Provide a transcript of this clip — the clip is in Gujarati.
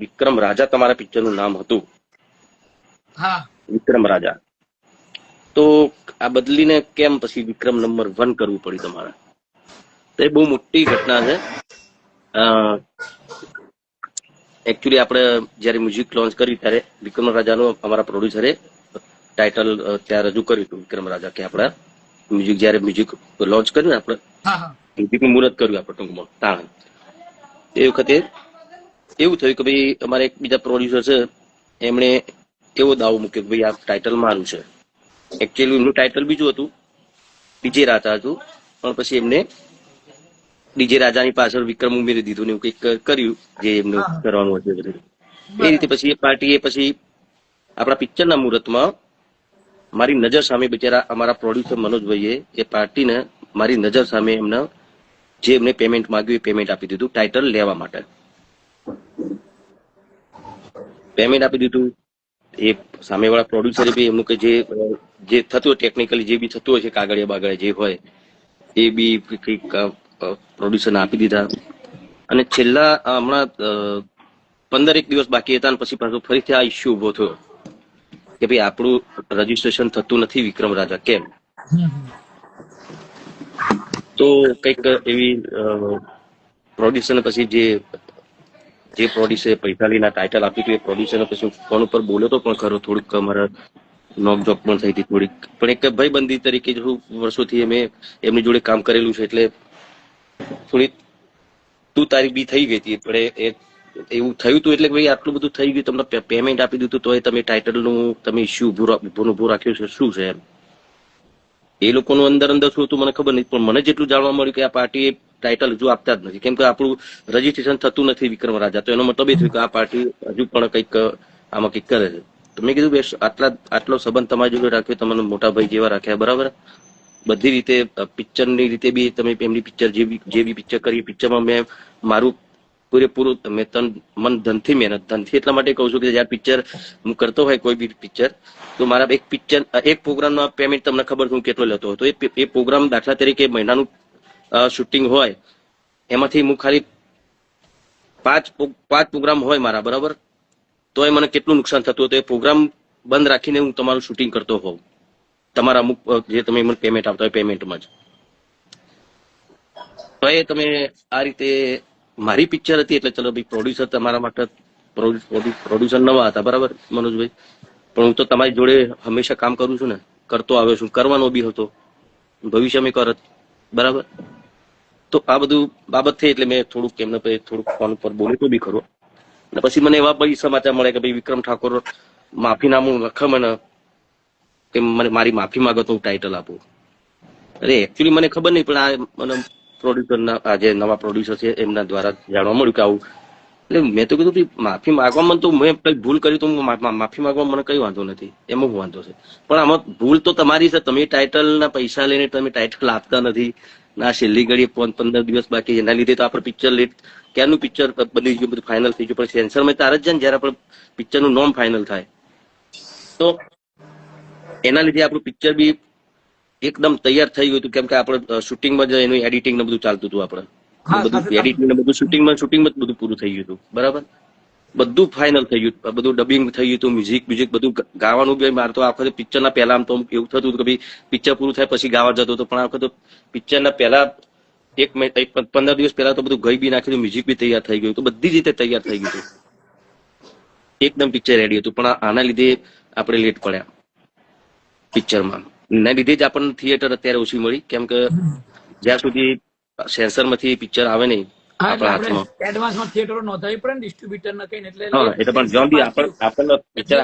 વિક્રમ રાજા તમારા પિક્ચરનું નામ હતું. હા. વિક્રમ રાજા. તો આ બદલીને કેમ પછી વિક્રમ નંબર વન કરવું પડ્યું તમારે? તો એ બહુ મોટી ઘટના છે. એકચ્યુઅલી આપણે જ્યારે મ્યુઝિક લોન્ચ કર્યું ત્યારે વિક્રમ રાજાનું અમારા પ્રોડ્યુસરે ટાઇટલ ત્યાં રજૂ કર્યું હતું વિક્રમ રાજા કે આપણા મ્યુઝિક જ્યારે મ્યુઝિક લોન્ચ કર્યું ને આપણે મ્યુઝિકનું મુહૂર્ત કર્યું આપણે ટૂંકમાં તાણ. એ વખતે એવું થયું કે ભાઈ અમારે એક બીજા પ્રોડ્યુસર છે એમણે એવો દાવો મૂક્યો કે ભાઈ આ ટાઇટલ મારું છે. એકચ્યુઅલી એમનું ટાઇટલ બીજું હતું ડીજે રાજા હતું પણ પછી એમને ડીજે રાજાની પાછળ વિક્રમ ઉમેરી દીધું ને એવું કંઈક કર્યું જે એમને કરવાનું હતું એ રીતે પછી એ પાર્ટીએ પછી આપણા પિક્ચરના મુહૂર્તમાં મારી નજર સામે બિચારા અમારા પ્રોડ્યુસર મનોજભાઈએ એ પાર્ટીને મારી નજર સામે એમને જે એમને પેમેન્ટ માંગ્યું એ પેમેન્ટ આપી દીધું ટાઇટલ લેવા માટે. પેમેન્ટ આપી દીધું. એ સામેવાળા પ્રોડ્યુસરે બી એમનું કે જે જે થતું ટેકનિકલી જે બી થતું હોય છે કાગળિયા બાગળિયા જે હોય, એ બી કંઈક પ્રોડ્યુસરને આપી દીધા. અને છેલ્લા હમણાં પંદર એક દિવસ બાકી હતા પછી ફરીથી આ ઇસ્યુ ઊભો થયો. કે ભાઈ આપણું રજીસ્ટ્રેશન થતું નથી વિક્રમ રાજા, કેમ. તો કંઈક એવી પ્રોડ્યુસર પછી જે જે પ્રોડ્યુસરે પૈસા લઈને ટાઇટલ આપ્યું હતું, એ પ્રોડ્યુસરને પછી ફોન ઉપર બોલ્યો તો પણ ખરો, થોડુંક અમારા નોક જોક પણ થઈ હતી થોડીક. પણ એક ભાઈબંધી તરીકે જો વર્ષોથી અમે એમની જોડે કામ કરેલું છે, એટલે થોડી તું તારી બી થઈ ગઈ હતી, પણ એ- એવું થયું હતું એટલે ભાઈ આટલું બધું થઈ ગયું, તમને પેમેન્ટ આપી દીધું તોય તમે ટાઇટલનું તમે ઇસ્યુ ઉભું ઉભું રાખ્યું છે, શું છે એમ? એ લોકોનું અંદર અંદર શું હતું મને ખબર નહીં, પણ મને જેટલું જાણવા મળ્યું કે આ પાર્ટી ટાઇટલ હજુ આપતા જ નથી. કેમ કે આપણું રજીસ્ટ્રેશન થતું નથી વિક્રમ રાજા, તો એનો મતલબ એ થયું કે આ પાર્ટી હજુ પણ કંઈક, આમાં કંઈક કરે છે. તો મેં કીધું બેસ આટલા, આટલો સંબંધ તમારી જોડે રાખ્યો તમને મોટા ભાઈ જેવા રાખ્યા, બરાબર? બધી રીતે પિક્ચરની રીતે બી તમે એમની પિક્ચર જે બી જે બી પિક્ચર કરી પિક્ચરમાં મેં મારું પૂરેપૂરું મેં તન મન ધનથી મહેનત ધનથી. એટલા માટે કહું છું કે જ્યારે પિક્ચર હું કરતો હોય કોઈ બી પિક્ચર, તો મારા એક પિક્ચર એક પ્રોગ્રામમાં પેમેન્ટ તમને ખબર હું કેટલો લેતો હતો. એ પ્રોગ્રામ દાખલા તરીકે મહિનાનું શૂટિંગ હોય, એમાંથી હું ખાલી પાંચ પાંચ પ્રોગ્રામ હોય મારા, બરાબર? તો એ મને કેટલું નુકસાન થતું હતું? એ પ્રોગ્રામ બંધ રાખીને હું તમારું શૂટિંગ કરતો હોઉં. તમારા અમુક જે તમે મને પેમેન્ટ આપતા હોય પેમેન્ટમાં જ. તો એ તમે આ રીતે મારી પિક્ચર હતી એટલે ચલો ભાઈ પ્રોડ્યુસર તમારા માટે પ્રોડ્યુસર નવા હતા, બરાબર, મનોજભાઈ? પણ હું તો તમારી જોડે હંમેશા કામ કરું છું ને, કરતો આવ્યો છું, કરવાનો બી હતો. ભવિષ્યમાં કરત, બરાબર? તો આ બધું બાબત થઈ એટલે મેં થોડુંક એમને થોડુંક ફોન પર બોલ્યો બી ખરો. અને પછી મને એવા ભાઈ સમાચાર મળ્યા કે ભાઈ, વિક્રમ ઠાકોર માફીનામું લખે મને, કે મને મારી માફી માંગો તો હું ટાઇટલ આપું. અરે એકચ્યુઅલી મને ખબર નહીં, પણ આ મને પ્રોડ્યુસરના, આ જે નવા પ્રોડ્યુસર છે, એમના દ્વારા જાણવા મળ્યું કે આવું. એટલે મેં તો કીધું માફી માગવામાં તો મેં કઈ ભૂલ કરી તો માફી માંગવામાં મને કઈ વાંધો નથી. એમાં વાંધો છે. પણ આમાં ભૂલ તો તમારી છે. તમે ટાઇટલના પૈસા લઈને તમે ટાઇટલ આપતા નથી. ના, છેલ્લી ઘડી પંદર દિવસ બાકી એના લીધે તો આપણે પિક્ચર લેટ, ક્યારનું પિક્ચર બની ગયું બધું ફાઇનલ થઈ ગયું. પણ સેન્સરમાં તારે જ જાય ને જયારે આપણે પિક્ચરનું નોમ ફાઇનલ થાય. તો એના લીધે આપણું પિક્ચર બી એકદમ તૈયાર થઈ ગયું હતું કેમ કે આપણે શૂટિંગમાં જ એનું એડિટિંગ ને બધું ચાલતું હતું આપણે. બધું એડિટિંગ ને બધું શૂટિંગમાં શૂટિંગમાં જ બધું પૂરું થઈ ગયું હતું. બરાબર? બધું ફાઇનલ થઈ ગયું. બધું ડબિંગ થઈ ગયું હતું મ્યુઝિક મ્યુઝિક બધું ગાવાનું બી મારે તો આખો પિક્ચરના પહેલા આમ તો એવું થતું હતું કે ભાઈ પિક્ચર પૂરું થાય પછી ગાવા જતો હતો. પણ આ વખતે પિક્ચરના પહેલા એક એક પંદર દિવસ પહેલા તો બધું ગઈ બી નાખ્યું મ્યુઝિક બી તૈયાર થઈ ગયું હતું. બધી રીતે તૈયાર થઈ ગયું હતું. એકદમ પિક્ચર રેડી હતું. પણ આના લીધે આપણે લેટ પડ્યા પિક્ચરમાં એના લીધે જ આપણને થિયેટર અત્યારે ઓછી મળી. કેમ કે જ્યાં સુધી સેન્સરમાંથી પિક્ચર આવે નહીં આપણા આપણે હાથમાં એડવાન્સમાં થિયેટરો નોંધાવી પડે ને ડિસ્ટ્રીબ્યુટર ને કઈ એટલે એટલે પણ જોન બી આપણને પિક્ચર